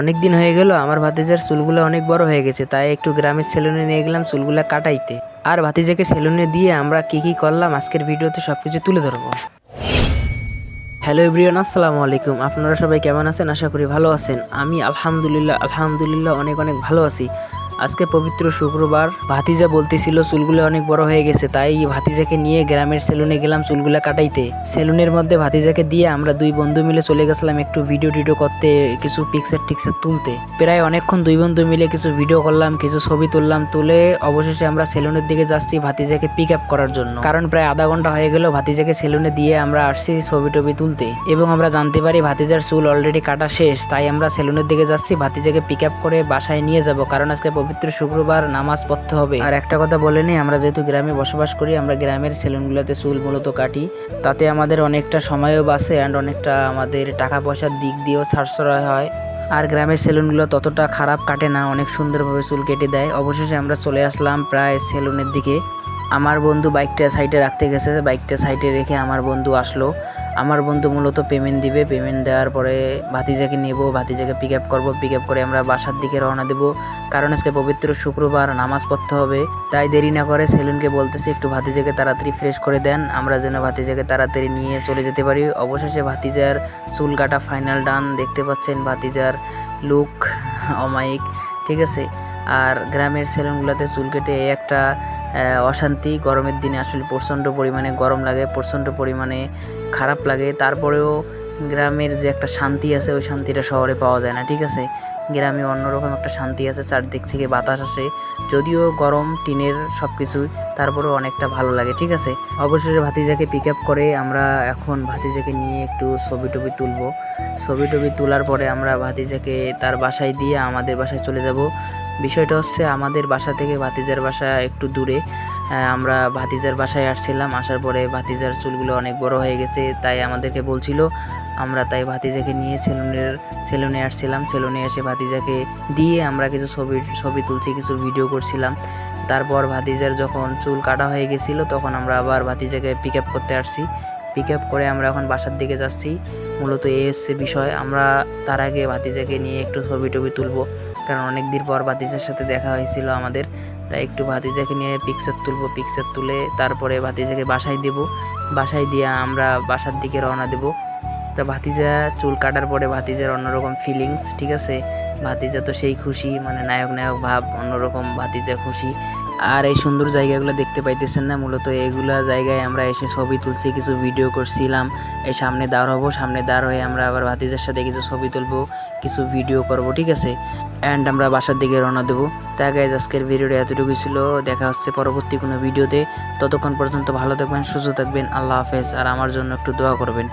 অনেক দিন হয়ে গেল, আমার ভাতিজার চুলগুলো অনেক বড় হয়ে গেছে, তাই একটু গ্রামের সেলুনে নিয়ে গেলাম চুলগুলো কাটাইতে। আর ভাতিজাকে সেলুনে দিয়ে আমরা কি কি করলাম, আজকের ভিডিওতে সবকিছু তুলে ধরবো। হ্যালো এভরিওয়ান, আসসালামু আলাইকুম। আপনারা সবাই কেমন আছেন? আশা করি ভালো আছেন। আমি আলহামদুলিল্লাহ আলহামদুলিল্লাহ অনেক অনেক ভালো আছি। আজকে পবিত্র শুক্রবার। ভাতিজা বলতেছিল, চুলগুলো অনেক বড় হয়ে গেছে, তাই ভাতিজাকে নিয়ে গ্রামের সেলুনে গেলাম চুলগুলো কাটাইতে। সেলুনের মধ্যে ভাতিজাকে দিয়ে আমরা দুই বন্ধু মিলে চলে গেছিলাম একটু ভিডিও টিডিও করতে, কিছু পিকচার টিকচার তুলতে। প্রায় অনেকক্ষণ দুই বন্ধু মিলে কিছু ভিডিও করলাম, কিছু ছবি তুললাম, তুলে অবশেষে আমরা সেলুনের দিকে যাচ্ছি ভাতিজাকে পিক আপ করার জন্য। কারণ প্রায় আধা ঘণ্টা হয়ে গেল ভাতিজাকে সেলুনে দিয়ে আমরা আসছি ছবি টবি তুলতে। এবং আমরা জানতে পারি ভাতিজার চুল অলরেডি কাটা শেষ, তাই আমরা সেলুনের দিকে যাচ্ছি, ভাতিজাকে পিক আপ করে বাসায় নিয়ে যাব। কারণ আজকে পবিত্র শুক্রবার নামাজ পড়তে হবে। আর একটা কথা বলে নেই আমরা যেহেতু গ্রামে বসবাস করি, আমরা গ্রামের সেলুনগুলোতে চুল মূলত কাটি। তাতে আমাদের অনেকটা সময়ও বাঁচে অ্যান্ড অনেকটা আমাদের টাকা পয়সার দিক দিয়েও সাশ্রয় হয়। আর গ্রামের সেলুনগুলো ততটা খারাপ কাটে না, অনেক সুন্দরভাবে চুল কেটে দেয়। অবশেষে আমরা চলে আসলাম প্রায় সেলুনের দিকে। আমার বন্ধু বাইকটা সাইডে রাখতে গেছে, বাইকটা সাইডে রেখে আমার বন্ধু আসলো। আমার বন্ধু মূলত পেমেন্ট দিবে পেমেন্ট দেওয়ার পরে ভাতিজাকে নেব, ভাতিজাকে পিক আপ করব পিক আপ করে আমরা বাসার দিকে রওনা দেবো। কারণ আজকে পবিত্র শুক্রবার, নামাজ পড়তে হবে। তাই দেরি না করে সেলুনকে বলতেছি, একটু ভাতিজাকে তাড়াতাড়ি ফ্রেশ করে দেন। আমরা যেন ভাতিজাকে তাড়াতাড়ি নিয়ে চলে যেতে পারি। অবশেষে ভাতিজার চুল কাটা ফাইনাল ডান দেখতে পাচ্ছেন ভাতিজার লুক অমায়িক, ঠিক আছে? আর গ্রামের সেলুনগুলোতে চুল কেটে একটা অশান্তি গরমের দিনে আসলে প্রচণ্ড পরিমাণে গরম লাগে প্রচণ্ড পরিমাণে খারাপ লাগে। তারপরেও গ্রামের যে একটা শান্তি আছে, ওই শান্তিটা শহরে পাওয়া যায় না, ঠিক আছে? গ্রামে অন্যরকম একটা শান্তি আছে, চারদিক থেকে বাতাস আসে। যদিও গরম, টিনের সব কিছুই তারপরেও অনেকটা ভালো লাগে, ঠিক আছে? অবশেষে ভাতিজাকে পিক আপ করে আমরা এখন ভাতিজাকে নিয়ে একটু ছবি টবি তুলবো। ছবি টবি তোলার পরে আমরা ভাতিজাকে তার বাসায় দিয়ে আমাদের বাসায় চলে যাব। বিষয়টা হচ্ছে, আমাদের বাসা থেকে ভাতিজার বাসা একটু দূরে। আমরা ভাতিজার বাসায় আসছিলাম, আসার পরে ভাতিজার চুলগুলো অনেক বড় হয়ে গেছে, তাই আমাদেরকে বলছিল, আমরা তাই ভাতিজাকে নিয়ে সেলুনের, সেলুনে আসছিলাম। সেলুনে এসে ভাতিজাকে দিয়ে আমরা কিছু ছবি ছবি তুলছি, কিছু ভিডিও করছিলাম। তারপর ভাতিজার যখন চুল কাটা হয়ে গেছিল, তখন আমরা আবার ভাতিজাকে পিক আপ করতে আসছি। পিক আপ করে আমরা এখন বাসার দিকে যাচ্ছি। মূলত এই হচ্ছে বিষয়। আমরা তার আগে ভাতিজাকে নিয়ে একটু ছবি টবি তুলবো। কারণ অনেক দিন পর ভাতিজার সাথে দেখা হয়েছিল আমাদের। তাই একটু ভাতিজাকে নিয়ে পিকচার তুলবো পিকচার তুলে তারপরে ভাতিজাকে বাসায় দেব। বাসায় দিয়ে আমরা বাসার দিকে রওনা দেব। তা ভাতিজা চুল কাটার পরে ভাতিজার অন্যরকম ফিলিংস ঠিক আছে? ভাতিজা তো সেই খুশি মানে নায়ক নায়ক ভাব, অন্যরকম ভাতিজা খুশি। আর এই সুন্দর জায়গাগুলো দেখতে পাইতেছেন না? মূলত এইগুলা জায়গায় আমরা এসে ছবি তুলছি, কিছু ভিডিও করছিলাম। এই সামনে দাঁড় হব সামনে দাঁড় হয়ে আমরা আবার ভাতিজার সাথে কিছু ছবি তুলবো, কিছু ভিডিও করব, ঠিক আছে? অ্যান্ড আমরা বাসার দিকে রওনা দেবো। তাই গাইজ আজকের ভিডিওটা এতটুকুই ছিল। দেখা হচ্ছে পরবর্তী কোনো ভিডিওতে ততক্ষণ পর্যন্ত ভালো থাকবেন, সুস্থ থাকবেন। আল্লাহ হাফেজ। আর আমার জন্য একটু দোয়া করবেন।